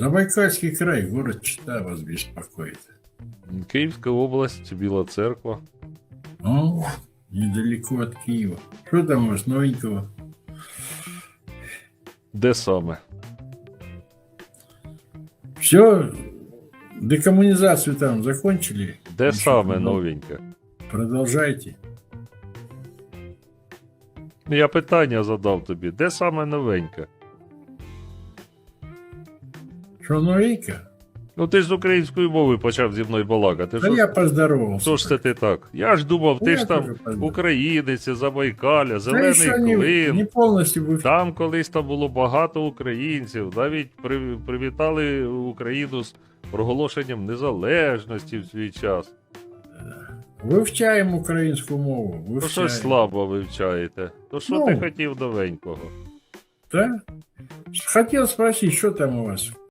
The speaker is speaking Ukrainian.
Забайкальский край, город Чита вас беспокоит. Київська область, Біла церква. Ну, недалеко от Киева. Что там у вас новенького? Де саме? Все, декоммунизацию там закончили? Де Нічого саме нового. новеньке? Продолжайте. Я питання задав тобі. Де саме новеньке? Что новенько? Ну ти ж з української мови почав зі мною балакати. Да Що, я поздоровался. що ж це ти так? Я ж думав, ти Я ж там українець, Забайкалля, Да зелений еще не, клин. не полностью вы... Там колись там було багато українців, навіть при, привітали Україну з проголошенням незалежності в свій час. Вивчаємо українську мову. Вивчаємо. щось слабо вивчаєте. То що Ну. ти хотів новенького? Да? Хотел спросить, что там у вас